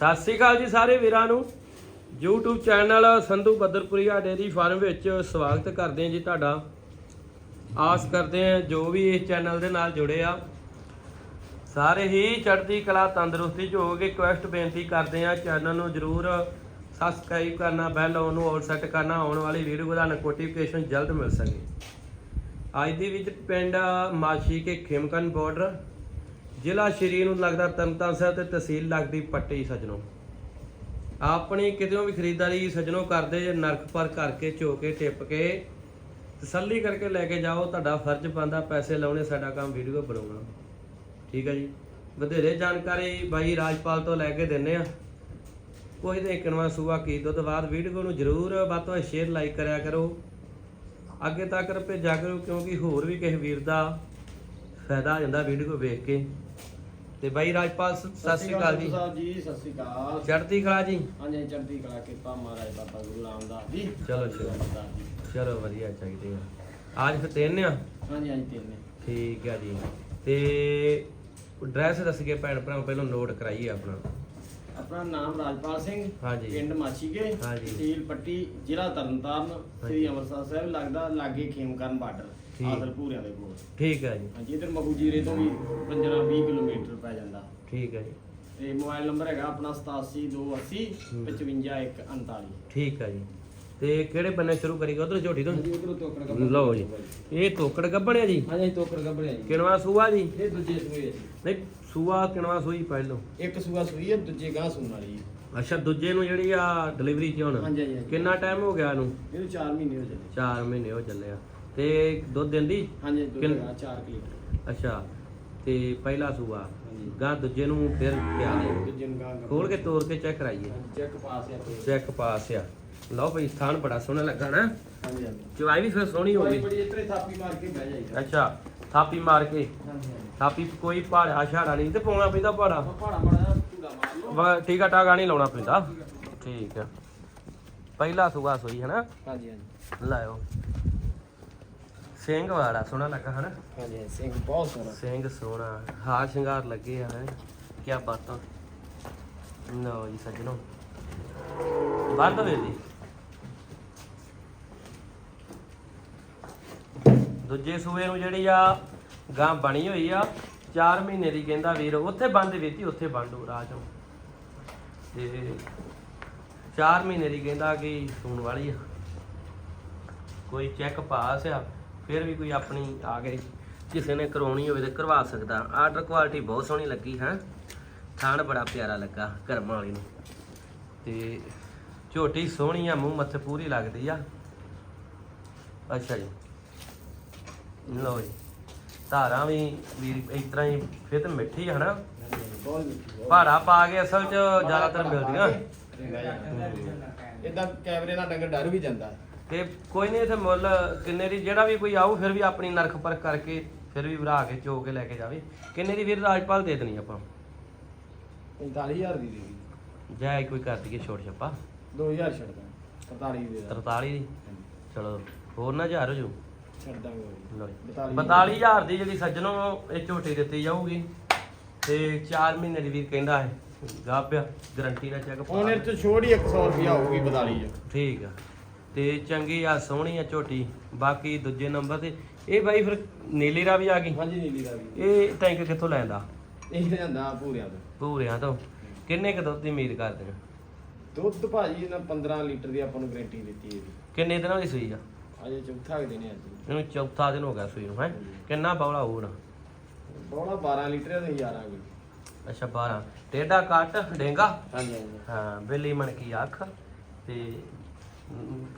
ਸਤਿ ਸ੍ਰੀ ਅਕਾਲ ਜੀ ਸਾਰੇ ਵੀਰਾਂ ਨੂੰ। YouTube channel Sandhu Badderpuria dairy farm ਵਿੱਚ ਸਵਾਗਤ ਕਰਦੇ ਹਾਂ ਜੀ ਤੁਹਾਡਾ। ਆਸ ਕਰਦੇ ਹਾਂ ਜੋ ਵੀ ਇਸ ਚੈਨਲ ਦੇ ਨਾਲ ਜੁੜੇ ਆ। ਸਾਰੇ ਹੀ ਚੜ੍ਹਦੀ ਕਲਾ ਤੰਦਰੁਸਤੀ ਚ ਹੋਗੇ ਰਿਕੁਐਸਟ ਬੇਨਤੀ ਕਰਦੇ ਹਾਂ, ਚੈਨਲ ਨੂੰ ਜਰੂਰ ਸਬਸਕ੍ਰਾਈਬ ਕਰਨਾ ਬੈਲ ਆਨ ਨੂੰ ਆਲ ਸੈੱਟ ਕਰਨਾ। ਆਉਣ ਵਾਲੀ ਵੀਡੀਓ ਦਾ ਨੋਟੀਫਿਕੇਸ਼ਨ ਜਲਦ ਮਿਲ ਸਕੇ। ਅੱਜ ਦੀ ਵਿੱਚ ਪਿੰਡ ਮਾਸ਼ੀ ਕੇ ਖਿਮਕਨ ਬਾਰਡਰ ਜ਼ਿਲ੍ਹਾ ਸ਼੍ਰੀ ਨੂੰ ਲੱਗਦਾ ਤਰਨਤਾਰਨ ਸਾਹਿਬ ਤੇ ਤਹਿਸੀਲ ਲੱਗਦੀ ਪੱਟੀ ਸਜਣੋ। ਆਪਣੀ ਕਿਤੇੋਂ ਵੀ ਖਰੀਦਦਾਰੀ ਸਜਣੋ ਕਰਦੇ ਜੇ ਨਰਕ ਪਰ ਕਰਕੇ ਝੋ ਕੇ ਟਿੱਪ ਕੇ ਤਸੱਲੀ ਕਰਕੇ ਲੈ ਕੇ ਜਾਓ, ਤੁਹਾਡਾ ਫਰਜ਼ ਬੰਦਾ ਪੈਸੇ ਲਾਉਣੇ, ਸਾਡਾ ਕੰਮ ਵੀਡੀਓ ਬਣਾਉਣਾ। ਠੀਕ ਹੈ ਜੀ? ਵਧੇਰੇ ਜਾਣਕਾਰੀ ਬਾਈ ਰਾਜਪਾਲ ਤੋਂ ਲੈ ਕੇ ਦਿੰਨੇ ਆ ਕੋਈ ਦੇ ਕਿਨਵਾ ਸੂਆ ਕੀ ਦੁੱਧ ਬਾਅਦ ਵੀਡੀਓ ਨੂੰ ਜਰੂਰ ਵੱਧ ਤੋਂ ਸ਼ੇਅਰ, ਲਾਈਕ ਕਰਿਆ ਕਰੋ। ਅੱਗੇ ਤੱਕ ਭੇਜਿਆ ਕਰੋ ਕਿਉਂਕਿ ਹੋਰ ਵੀ ਕਿਸੇ ਵੀਰ ਦਾ ਫਾਇਦਾ ਹੋ ਜਾਂਦਾ ਵੀਡੀਓ ਵੇਖ ਕੇ। ਤੇ ਬਾਈ ਰਾਜਪਾਲ ਸਤਿ ਸ਼੍ਰੀ ਅਕਾਲ ਜੀ। ਸਾਹਿਬ ਜੀ। ਸਤਿ ਸ਼੍ਰੀ ਅਕਾਲ। ਚੜ੍ਹਦੀ ਕਲਾ ਜੀ। ਹਾਂਜੀ ਚੜ੍ਹਦੀ ਕਲਾ ਕਿਰਪਾ ਮਹਾਰਾਜ ਬਾਬਾ ਗੁਰੂ ਰਾਮਦਾਸ ਜੀ। ਚਲੋ, ਚਲੋ। ਚਲੋ ਵਧੀਆ ਚਾਹੀਦੇ ਆ। ਅੱਜ ਫਿਰ ਤਿੰਨ ਆ? ਹਾਂਜੀ ਹਾਂਜੀ ਤਿੰਨੇ ਠੀਕ ਆ ਜੀ। ਤੇ ਐਡਰੈਸ ਦੱਸ ਕੇ ਭੈਣ ਭਰਾ ਪਹਿਲਾਂ ਨੋਟ ਕਰਾਈਏ ਆਪਣਾ। ਆਪਣਾ ਨਾਮ ਰਾਜਪਾਲ ਸਿੰਘ ਹਾਂਜੀ। ਪਿੰਡ ਮਾਛੀਕੇ ਹਾਂਜੀ। ਤਹਿਸੀਲ ਪੱਟੀ ਜ਼ਿਲ੍ਹਾ ਤਰਨਤਾਰਨ ਸ੍ਰੀ ਅੰਮ੍ਰਿਤਸਰ ਸਾਹਿਬ ਲੱਗਦਾ ਲਾਗੇ ਖੇਮਕਰਨ ਬਾਰਡਰ ਠੀਕ। ਆਸਲ ਪੂਰਿਆਂ ਦੇ ਕੋਲ ਠੀਕ ਆ ਜੀ ਹਾਂਜੀ ਇਧਰ ਮਗੂ ਜੀਰੇ ਤੋਂ ਵੀ 15 20 ਕਿਲੋਮੀਟਰ ਪੈ ਜਾਂਦਾ ਠੀਕ ਆ ਜੀ ਤੇ ਮੋਬਾਈਲ ਨੰਬਰ ਹੈਗਾ ਆਪਣਾ 8728 ਹੂੰ। 55149 ਠੀਕ ਆ ਜੀ ਤੇ ਕਿਹੜੇ ਬੰਨੇ ਸ਼ੁਰੂ ਕਰੀਏ ਉਧਰ ਝੋਟੀ ਤੋਂ? ਹਾਂਜੀ ਉਧਰੋਂ ਤੋਕੜ ਲਓ ਜੀ। ਇਹ ਤੋਕੜ ਗੱਬਣਿਆ ਜੀ? ਹਾਂਜੀ ਤੋਕੜ ਗੱਬੜਿਆ ਜੀ। ਕਿਣਵਾ ਸੂਆ ਜੀ? ਇਹ ਦੂਜੇ ਸੂਏ ਆ ਜੀ। ਨਹੀਂ ਸੂਆ ਕਿਣਵਾ ਸੂਈ ਪਹਿਲੋਂ। ਇੱਕ ਸੂਆ ਸੂਈ ਹੈ ਦੂਜੇ ਗਾਂ ਸੂਣ ਵਾਲੀ ਹੈ ਅੱਛਾ ਦੂਜੇ ਨੂੰ ਜਿਹੜੀ ਆ ਡਿਲੀਵਰੀ ਚ ਹੁਣ। ਹਾਂਜੀ। ਕਿੰਨਾ ਟਾਈਮ ਹੋ ਗਿਆ ਇਹਨੂੰ? ਇਹਨੂੰ 4 ਮਹੀਨੇ ਹੋ ਚੱਲੇ। 4 ਮਹੀਨੇ ਹੋ ਚੱਲੇ ਆ। ਤੇ ਦੁੱਧ ਦਿੰਦੀ? ਹਾਂਜੀ ਦੁੱਧ ਹੈਗਾ 4 ਕਿਲੋ। ਅੱਛਾ ਤੇ ਪਹਿਲਾ ਸੂਆ। ਗਾਂ ਦੂਜੇ ਨੂੰ ਫਿਰ ਪਿਆ ਦੇ ਖੋਲ ਕੇ ਤੋੜ ਕੇ ਚੈੱਕ ਕਰਾਈਏ। ਚੈੱਕ ਪਾਸ ਹੈ ਤੇ ਚੈੱਕ ਪਾਸ ਆ। ਲਓ ਭਈ ਸਥਾਨ ਬੜਾ ਸੋਹਣਾ ਲੱਗਾ ਨਾ। ਹਾਂਜੀ ਹਾਂਜੀ। ਚਵਾਈ ਵੀ ਫਿਰ ਸੋਹਣੀ ਹੋ ਗਈ। ਬੜੀ ਇਤਰੇ ਥਾਪੀ ਮਾਰ ਕੇ ਬਹਿ ਜਾਈਦਾ। ਅੱਛਾ ਥਾਪੀ ਮਾਰ ਕੇ। ਥਾਪੀ ਕੋਈ ਪਹਾੜਾ ਛਾੜਾ ਨਹੀਂ ਤੇ ਪਾਉਣਾ ਪੈਂਦਾ ਪਹਾੜਾ ਆਪਾਂ ਭਾੜਾ ਮਾੜਾ ਪੂਰਾ ਮਾਰ ਲਓ। ਵਾ ਠੀਕ ਆ ਟਾਗਾ ਨਹੀਂ ਲਾਉਣਾ ਪੈਂਦਾ। ਠੀਕ ਆ। ਪਹਿਲਾ ਸੂਆ ਸੋਈ ਹਨਾ? ਹਾਂਜੀ ਹਾਂਜੀ। ਲਾਇਓ। ਸਿੰਘ ਵਾਲਾ ਸੋਹਣਾ ਲੱਗਾ ਹਨਾ? ਹਾਂਜੀ ਸਿੰਘ ਬਹੁਤ ਸੋਹਣਾ। ਸਿੰਘ ਸੋਹਣਾ। ਹਾਰ ਸ਼ਿੰਗਾਰ ਲੱਗੇ ਆ ਹੈ ਕੀ ਬਾਤਾਂ। ਲਓ ਜੀ ਸੱਜਣੋ। ਬੰਦ ਵੇ ਦੀ। ਦੂਜੇ ਸੂਏ ਨੂੰ ਜਿਹੜੀ ਆ, ਗਾਂ ਬਣੀ ਹੋਈ ਆ 4 ਮਹੀਨੇ ਦੀ ਕਹਿੰਦਾ ਵੀਰ, ਉੱਥੇ ਬੰਦ ਵੇਤੀ ਉੱਥੇ ਬੰਦੂ ਹੋ ਰਾਜ ਨੂੰ ਤੇ 4 ਮਹੀਨੇ ਦੀ ਕਹਿੰਦਾ ਕਿ ਸੂਣ ਵਾਲੀ ਆ। ਕੋਈ ਚੈੱਕ ਪਾਸ ਆ, ਫਿਰ ਵੀ ਕੋਈ ਆਪਣੀ ਆ ਗਈ ਕਿਸੇ ਨੇ ਕਰਾਉਣੀ ਹੋਵੇ ਤੇ ਕਰਵਾ ਸਕਦਾ। ਆਰਡਰ ਕੁਆਲਿਟੀ ਬਹੁਤ ਸੋਹਣੀ ਲੱਗੀ, ਹੈ। ਥਾਣ ਬੜਾ ਪਿਆਰਾ ਲੱਗਾ, ਕਰਮਾਂ ਵਾਲੀ ਨੂੰ। ਤੇ ਝੋਟੀ ਸੋਹਣੀ ਆ, ਮੂੰਹ ਮੱਥੇ ਪੂਰੀ ਲੱਗਦੀ ਆ। ਅੱਛਾ ਜੀ। ਲਓ ਜੀ ਧਾਰਾਂ ਵੀ ਵੀਰ ਇਸ ਤਰ੍ਹਾਂ ਹੀ ਫਿਰ ਤੇ ਮਿੱਠੀ ਹਾਂਜੀ, ਹਾਂਜੀ, ਬਹੁਤ ਮਿੱਠੀ, ਬਹੁਤ ਭਾੜਾ ਪਾ ਕੇ ਅਸਲ 'ਚ ਜ਼ਿਆਦਾਤਰ ਮਿਲਦੀਆਂ। ਇਦਾਂ ਕੈਮਰੇ ਨਾਲ ਡੰਗਰ ਡਰ ਵੀ ਜਾਂਦਾ। ਤੇ ਕੋਈ ਨਹੀਂ ਇਥੇ ਮੁੱਲ ਕਿੰਨੇ ਦੀ ਜਿਹੜਾ ਵੀ ਕੋਈ ਆਊ ਫਿਰ ਵੀ ਆਪਣੀ ਨਰਖ ਪਰਖ ਕਰਕੇ ਫਿਰ ਵੀ ਭਰਾ ਕੇ ਚੋ ਕੇ ਲੈ ਕੇ ਜਾਵੇ। ਕਿੰਨੇ ਦੀ ਵੀਰ ਰਾਜਪਾਲ ਦੇ ਦੇਣੀ ਆਪਾਂ? 45000 ਦੀ ਦੇ ਦੀ ਜੈ ਕੋਈ ਕਰ ਦਈਏ ਛੋਟ ਛੱਪਾ? 2000 ਛੱਡਦਾ 43 ਦੇ ਦਾ 43 ਦੀ? ਚਲੋ ਹੋਰ ਨਾ ਹਜ਼ਾਰ ਹੋ ਜੂ। ਲਓ। ਜੀ। 42 42000 ਦੀ ਜਿਹੜੀ ਸੱਜਣੋਂ ਇਹ ਝੋਟੀ ਦਿੱਤੀ ਜਾਊਗੀ। ਤੇ 4 ਮਹੀਨੇ ਦੀ ਵੀਰ ਕਹਿੰਦਾ ਹੈ ਗਾਪਿਆ ਗਰੰਟੀ ਨਾਲ ਚੈੱਕ ਇਹ ਤੋਂ ਛੋੜ ਹੀ 100 ਰੁਪਿਆ ਹੋਊਗੀ 42 ਚ ਠੀਕ ਆ। ਤੇ ਚੰਗੀ ਆ ਸੋਹਣੀ ਆ ਝੋਟੀ। ਬਾਕੀ ਦੂਜੇ ਨੰਬਰ ਤੇ ਇਹ ਬਾਈ ਫਿਰ ਨੀਲੀ ਰਾ ਵੀ ਆ ਗਈ? ਹਾਂਜੀ ਨੀਲੀ ਦਾ ਵੀ ਇਹ ਟੈਂਕ ਕਿੱਥੋਂ ਲੈਂਦਾ? ਇਹ ਜਾਂਦਾ ਪੂਰਿਆਂ ਤੋਂ। ਪੂਰਿਆਂ ਤੋਂ। ਕਿੰਨੇ ਕੁ ਦੁੱਧ ਦੀ ਉਮੀਦ ਕਰਦੇ ਦੁੱਧ ਭਾਜੀ ਇਹਨਾਂ 15 ਲੀਟਰ ਦੀ ਆਪਾਂ ਨੂੰ ਗਾਰੰਟੀ ਦਿੱਤੀ ਇਹਦੀ ਕਿੰਨੇ ਦਿਨਾਂ ਦੀ ਸੂਈ ਆ? ਅਜੇ ਚੌਥਾ ਕੁ ਦਿਨ ਹੈ ਅੱਜ। ਇਹਨੂੰ ਚੌਥਾ ਦਿਨ ਹੋ ਗਿਆ ਸੂਈ ਨੂੰ ਹੈ? ਕਿੰਨਾ ਬੌਲਾ ਹੋਣਾ ਬੋਲਾ 12 ਲੀਟਰ ਦੇ 11 ਕੋਈ ਅੱਛਾ 12 ਟੇਡਾ ਕੱਟ ਡੇਂਗਾ? ਹਾਂਜੀ ਹਾਂਜੀ। ਹਾਂ ਬੇਲੀ ਮਣ ਕੀ ਅੱਖ? ਤੇ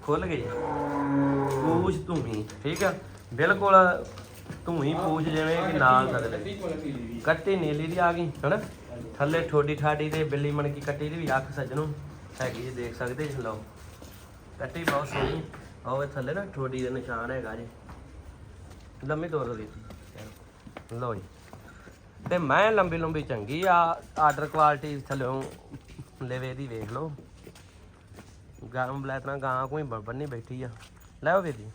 ਖੁੱਲ ਗਈ ਪੂਛ ਧੂਮੀ ਠੀਕ ਆ ਬਿਲਕੁਲ ਧੂਮੀ ਪੂਛ ਜਿਵੇਂ ਕਿ ਨਾਲ ਸਦਲੇ ਕੋਲ ਨੀਲੀ ਦੀ। ਕੱਟੀ ਨੀਲੀ ਦੀ ਆ ਗਈ ਹਨਾ? ਥੱਲੇ ਠੋਡੀ ਠਾਡੀ ਤੇ ਬਿੱਲੀ ਮਣ ਕੀ ਕੱਟੀ ਦੀ ਵੀ ਅੱਖ ਸੱਜਣੋ ਹੈਗੀ ਜੀ ਦੇਖ ਸਕਦੇ ਜੀ ਲਓ। ਕੱਟੀ ਬਹੁਤ ਸੋਹਣੀ। ਆਹ ਇਹ ਥੱਲੇ ਨਾ ਠੋਡੀ ਦੇ ਨਿਸ਼ਾਨ ਹੈਗਾ ਜੀ। ਲੰਮੀ ਤੋਰ ਦੀ ਲਓ ਜੀ। ਤੇ ਮੈਂ ਲੰਬੀ ਲੰਬੀ ਚੰਗੀ ਆ, ਆਰਡਰ ਕੁਆਲਿਟੀ ਥੱਲੋਂ ਲੈਵੇ ਦੀ ਵੇਖ ਲਓ। ਗਾਂ ਬਲੈਤਨਾ ਗਾਂ ਕੋਈ ਬ- ਬੰਨੀ ਬੈਠੀ ਆ। ਲੈ ਉਹ ਵੇਦੀ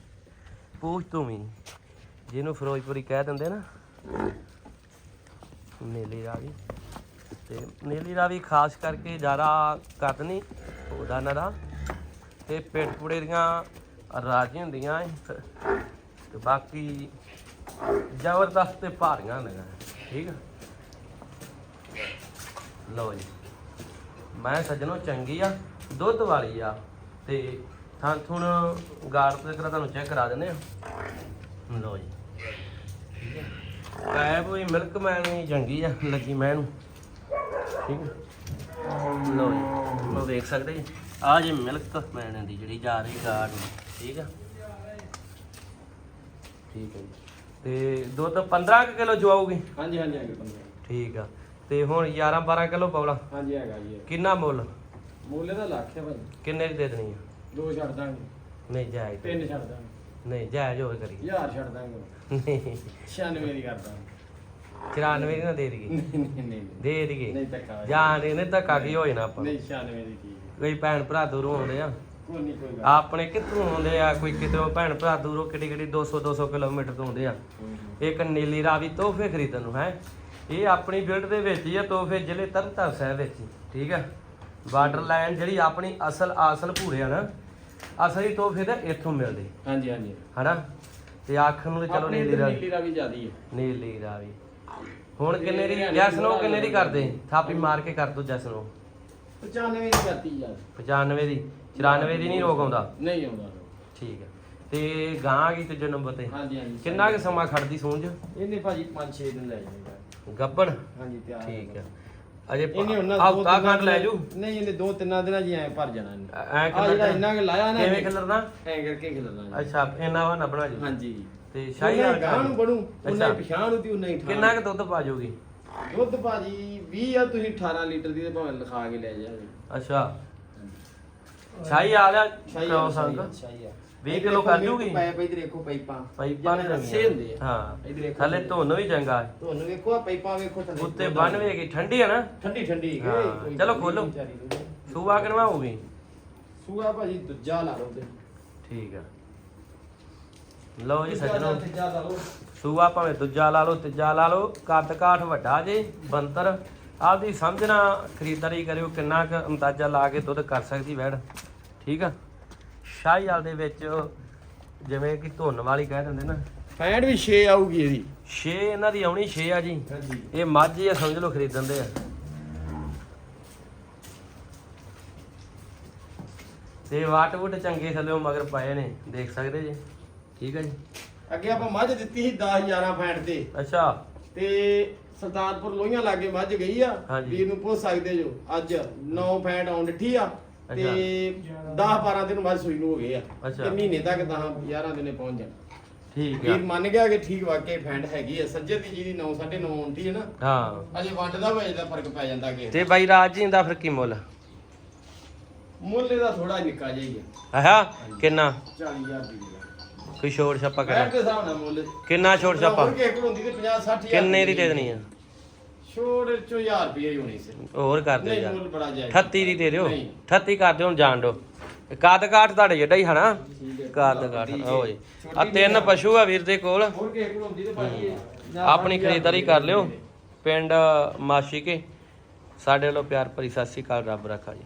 ਪੂਛ ਤੂੰ ਵੀ। ਜਿਹਨੂੰ ਫਿਰੋਜ਼ਪੁਰੀ ਕਹਿ ਦਿੰਦੇ ਨਾ। ਨੀਲੀ ਆ ਗਈ ਤੇ ਨੀਲੀ ਦਾ ਵੀ ਖਾਸ ਕਰਕੇ ਜ਼ਿਆਦਾ ਕੱਦ ਨਹੀਂ, ਉਹਦਾ ਨਾ ਦਾ। ਤੇ ਪੇਟ ਪੂੜੇ ਦੀਆਂ ਰਾਜੀ ਹੁੰਦੀਆਂ ਏ। ਤੇ ਬਾਕੀ ਜ਼ਬਰਦਸਤ ਤੇ ਭਾਰੀਆਂ ਹੁੰਦੀਆਂ ਠੀਕ ਆ? ਲਓ ਜੀ, ਮੈਂ ਸੱਜਣੋ ਚੰਗੀ ਆ, ਦੁੱਧ ਵਾਲੀ ਆ, ਤੇ ਥਾਂ ਥੁਣ ਗਾੜ ਤੇ ਕਰਾ ਤੁਹਾਨੂੰ ਚੈੱਕ ਕਰਾ ਦਿੰਦੇ ਆ। ਲਓ ਜੀ, ਠੀਕ ਹੈ ਕਾਇ ਕੋਈ ਮਿਲਕ ਮੈਨ ਨਹੀਂ ਚੰਗੀ ਆ, ਲੱਗੀ ਮੈਂ ਨੂੰ ਠੀਕ ਹੈ ਲਓ ਜੀ ਉਹ ਵੇਖ ਸਕਦੇ ਜੀ? ਆ ਜੇ ਮਿਲਕ ਮੈਨ ਦੀ ਜਿਹੜੀ ਜਾ ਰਹੀ ਗਾੜ ਨੂੰ। ਠੀਕ ਆ? ਠੀਕ ਹੈ ਜੀ। ਤੇ ਦੁੱਧ 15 ਕਿਲੋ ਜਵਾਉਗੀ ਹਾਂਜੀ ਹਾਂਜੀ ਹੈਗੇ ਬੰਦੇ ਠੀਕ ਆ। ਤੇ ਹੁਣ 11 12 ਕਿਲੋ ਪੌਲਾ ਹਾਂਜੀ ਹੈਗਾ ਜੀ ਇਹ। ਕਿੰਨਾ ਮੁੱਲ? ਮੁੱਲ ਦਾ ਲੱਖ ਹੈ ਭਾਈ। ਕਿੰਨੇ ਦੀ ਦੇ ਦੇਣੀ ਆ? ਦੋ ਛੱਡ ਦਾਂਗੇ। ਨਹੀਂ ਜਾਇਜ਼ ਤਿੰਨ ਛੱਡ ਦਾਂਗੇ। ਨਹੀਂ ਜਾਇਜ਼ ਹੋਰ ਕਰੀ। ਹਜ਼ਾਰ ਛੱਡ ਦਾਂਗੇ। ਨਹੀਂ। 96 ਦੀ ਕਰ ਦਾਂਗੇ। 94 ਦੀ ਨਾ ਦੇ ਦਈਏ। ਨਹੀਂ ਨਹੀਂ ਨਹੀਂ ਦੇ ਦਈਏ। ਨਹੀਂ ਧੱਕਾ। ਜਾਣ ਨੇ ਧੱਕਾ ਕੀ ਹੋਏ ਨਾ ਆਪਾਂ। ਨੂੰ। ਨਹੀਂ 96 ਦੀ ਠੀਕ ਹੈ। ਕੋਈ ਭੈਣ ਭਰਾ ਦੂਰੋਂ ਆਉਂਦੇ ਆ। ਕੋਈ ਨਹੀਂ ਕੋਈ ਗੱਲ ਆਪਣੇ ਕਿੱਥੋਂ ਆਉਂਦੇ ਆ? ਕੋਈ ਕਿਤੋਂ ਭੈਣ ਭਰਾ ਦੂਰੋਂ ਕਿੱਡੀ ਕਿੱਡੀ 200 200 ਕਿਲੋਮੀਟਰ ਤੋਂ ਆਉਂਦੇ ਆ। ਇੱਕ ਨੀਲੀ ਰਾਵੀ ਤੋਹਫੇ ਖਰੀਦਣ ਨੂੰ ਹੈ? ਇਹ ਆਪਣੀ ਬਿਲਡ ਦੇ ਵਿੱਚ ਹੀ ਆ ਤੋਹਫੇ ਜ਼ਿਲ੍ਹੇ ਤਰਨਤਾਰਨ ਸਾਹਿਬ ਵਿੱਚ ਠੀਕ ਆ? ਬਾਰਡਰ ਲਾਈਨ ਜਿਹੜੀ ਆਪਣੀ ਅਸਲ ਆਸਲ ਭੂਰੇ ਆ ਨਾ ਅਸਲੀ ਤੋਹਫੇ ਤਾਂ ਇੱਥੋਂ ਮਿਲਦੇ। ਹਾਂਜੀ ਹਾਂਜੀ। ਹਨਾ? ਤੇ ਆਖਣ ਨੂੰ ਤੇ ਚਲੋ ਆਪਣੇ ਨੀਲੀ ਇੱਧਰ ਰਾਵੀ। ਨੀਲੀ ਰਾਵੀ ਜ਼ਿਆਦੀ ਹੈ ਨੀਲੀ ਰਾਵੀ। ਹੁਣ ਕਿੰਨੇ ਦੀ ਜੈਸ ਨੂੰ ਕਿੰਨੇ ਦੀ ਕਰਦੇ? ਥਾਪੀ ਮਾਰ ਕੇ ਕਰ ਦੋ ਜੈਸ ਨੂੰ। 95 ਦੀ ਕਰਤੀ ਯਾਰ। 95 ਦੀ। 94 ਦੀ ਨਹੀਂ ਰੋਕ ਆਉਂਦਾ? ਨਹੀਂ ਆਉਂਦਾ ਠੀਕ ਹੈ। ਤੇ ਗਾਂ ਗਈ ਤੀਜੇ ਨੰਬਰ ਤੇ? ਹਾਂਜੀ ਹਾਂਜੀ ਕਿੰਨਾ ਕੁ ਸਮਾਂ ਖੜਦੀ ਸੂੰਝ? ਇਹਨੇ ਭਾਜੀ 5-6 ਦਿਨ ਲੈ ਜਾਏਗਾ ਗੱਬਣ? ਹਾਂਜੀ ਤਿਆਰ ਠੀਕ ਹੈ। ਅਜੇ ਹਫਤਾ ਘੰਟ ਲੈ ਜੂ ਨਹੀਂ ਇਹਨੇ ਦੋ ਤਿੰਨਾਂ ਦਿਨਾਂ ਜੀ ਐ ਭਰ ਜਾਣਾ ਇਹਨੇ। ਐ ਜਿਹੜਾ ਇੰਨਾ ਕੁ ਲਾਇਆ ਨਾ ਕਿਵੇਂ ਖਿਲਰਨਾ? ਐ ਕਰਕੇ ਖਿਲਰਨਾ। ਅੱਛਾ ਇਹਨਾਂ ਵਾ ਨਾ ਬਣਾ ਜੂ। ਹਾਂਜੀ। ਤੇ ਸ਼ਾਹੀ ਵਾਲਾ ਗਾਂ ਨੂੰ ਬਣੂ। ਉਹਨਾਂ ਪਛਾਣ ਉਤੀ ਉਹਨਾਂ ਹੀ। ਕਿੰਨਾ ਕੁ ਦੁੱਧ ਪਾ ਜੂਗੀ ਦੁੱਧ ਭਾਜੀ 20 ਆ ਤੁਸੀਂ 18 ਲੀਟਰ ਦੀ ਤੇ ਭਾਵੇਂ ਲਿਖਾ ਕੇ ਲੈ ਜਾਓ ਅੱਛਾ। ਸ਼ਾਹੀ ਆ ਗਿਆ ਸ਼ਾਹੀ ਕਿਉਂ ਆ, ਸੰਗ। ਸ਼ਾਹੀ ਆ। 20 ਕਿਲੋ ਕਰ ਜੂਗੀ? ਪਾਈਪ ਇਧਰ ਦੇਖੋ ਪਾਈਪਾਂ। ਪਾਈਪਾਂ ਨੇ ਰੱਸੇ ਹੁੰਦੇ ਆ। ਹਾਂ। ਇਧਰ ਦੇਖੋ ਥੱਲੇ ਧੁੰਨ ਵੀ ਚੰਗਾ ਹੈ। ਵੇਖੋ ਆ ਪਾਈਪਾਂ ਵੇਖੋ ਥੱਲੇ। ਉੱਤੇ ਬੰਨ ਵੇਗੀ ਠੰਡੀ ਹੈ ਨਾ? ਠੰਡੀ ਠੰਡੀ। ਹਾਂ, ਚਲੋ ਖੋਲੋ। ਸੂਆ ਕਿਨਵਾ ਹੋਊਗੀ ਸੂਆ ਭਾਜੀ ਦੂਜਾ ਲਾ ਲਓ ਤੇ। ਠੀਕ ਆ। ਲਓ ਜੀ ਸੱਜਣੋ। ਤੀਜਾ ਲਾ ਲਓ। ਸੂਆ ਭਾਵੇਂ ਦੂਜਾ ਲਾ ਲਓ ਤੀਜਾ ਲਾ ਲਓ। ਕੱਦ ਕਾਠ ਵੱਡਾ ਜੇ ਬੰਤਰ ਆਪਦੀ ਸਮਝਣਾ ਖਰੀਦਦਾਰੀ ਕਰਿਓ ਕਿੰਨਾ ਕੁ ਅੰਦਾਜ਼ਾ ਲਾ ਕੇ ਦੁੱਧ ਕਰ ਸਕਦੀ ਵੈੜ। ਠੀਕ ਆ? ਸ਼ਾਹੀਵਾਲ ਦੇ ਵਿੱਚ ਜਿਵੇਂ ਕਿ ਧੁੰਨ ਵਾਲੀ ਕਹਿ ਦਿੰਦੇ ਨਾ। ਫੈਂਡ ਵੀ 6 ਆਊਗੀ ਇਹਦੀ। 6 ਇਹਨਾਂ ਦੀ ਆਉਣੀ 6 ਆ ਜੀ। ਹਾਂਜੀ। ਇਹ ਮੱਝ ਹੀ ਆ ਸਮਝ ਲਓ ਖਰੀਦਣ ਦੇ ਆ। ਤੇ ਵਾਟ ਵੁੱਟ ਚੰਗੇ ਥੱਲੇ ਮਗਰ ਪਏ ਨੇ ਦੇਖ ਸਕਦੇ ਜੀ? ਠੀਕ ਹੈ ਜੀ? ਅੱਗੇ ਆਪਾਂ ਮੱਝ ਦਿੱਤੀ ਸੀ 10 11 ਫੈਂਡ ਤੇ। ਅੱਛਾ। ਤੇ ਸਰਦਾਰਪੁਰ ਲੋਹੀਆਂ ਲਾਗੇ ਮੱਝ ਗਈ ਆ। ਵੀਰ ਨੂੰ ਪੁੱਛ ਸਕਦੇ ਜੋ ਅੱਜ 9 ਫੈਂਡ ਆਉਣ ਡਿੱਠੀ ਆ। ਤੇ 10 12 ਦਿਨ ਮੱਝ ਸੂਈ ਨੂੰ ਹੋ ਗਏ ਆ। ਅੱਛਾ। ਤੇ ਮਹੀਨੇ ਤੱਕ 10 11 ਦਿਨੇ ਪਹੁੰਚ ਜਾਣਾ। ਠੀਕ ਆ। ਵੀਰ ਮੰਨ ਗਿਆ ਕਿ ਠੀਕ ਵਾਕਈ ਫੈਂਡ ਹੈਗੀ ਆ। ਸੱਜੇ ਦੀ ਜਿਹਦੀ 9 9.5 ਆਉਂਦੀ ਹੈ ਨਾ ਹਾਂ। ਅਜੇ ਵੰਡ ਦਾ ਵਜੇ ਦਾ ਫ਼ਰਕ ਪੈ ਜਾਂਦਾ ਕਿ ਤੇ ਬਾਈ ਰਾਜ ਜੀ ਦਾ ਫਿਰ ਕੀ ਮੁੱਲ? ਮੁੱਲ ਇਹਦਾ ਥੋੜਾ ਨਿੱਕਾ ਜਿਹਾ ਹੀ ਆ। ਆਹਾ ਕਿੰਨਾ? 40000 ਦੀ ਕੋਈ ਛੋੜ ਛਾਪਾ ਫੈਂਡ ਕਰਾਂ ਦੇ ਹਿਸਾਬ ਨਾਲ ਮੁੱਲ। ਕਿੰਨਾ ਛੋੜ ਛਾਪਾ ਹੋਰ ਕਿਸੇ ਕੋਲ ਹੁੰਦੀ ਤੇ 50 60000 ਕਿੰਨੇ ਦੀ ਦੇ ਦੇਣੀ ਆ? ਛੋੜ ਚੋ 1000 ਰੁਪਏ ਹੀ ਹੋਣੀ ਸੀ। ਹੋਰ ਕਰ ਦਿਓ ਨਹੀਂ ਯਾਰ। ਮੁੱਲ ਬੜਾ ਜਾਇਜ਼ 38 ਦੀ ਦੇ ਦਿਓ। ਨਹੀਂ। 38 ਕਰ ਦਿਓ ਹੁਣ ਜਾਣ ਦਿਓ। ਕੱਦ ਕਾਠ ਤੁਹਾਡੇ ਜਿਹੜਾ ਹੀ ਹਨਾ। ਕੱਦ ਕਾਠ ਹੋ ਜੀ। ਆ ਤਿੰਨ ਪਸ਼ੂ ਆ ਵੀਰ ਦੇ ਕੋਲ। ਹੋਰ ਕਿਸੇ ਕੋਲ ਹੁੰਦੀ ਤੇ ਭਾਜੀ ਇਹ ਆਪਣੀ ਖਰੀਦਦਾਰੀ ਕਰ ਲਿਓ। ਪਿੰਡ ਮਾਸ਼ੀਕੇ। ਸਾਡੇ ਵੱਲੋਂ ਪਿਆਰ ਭਰੀ ਸਤਿ ਸ੍ਰੀ ਅਕਾਲ ਰੱਬ ਰੱਖਾ ਜੀ।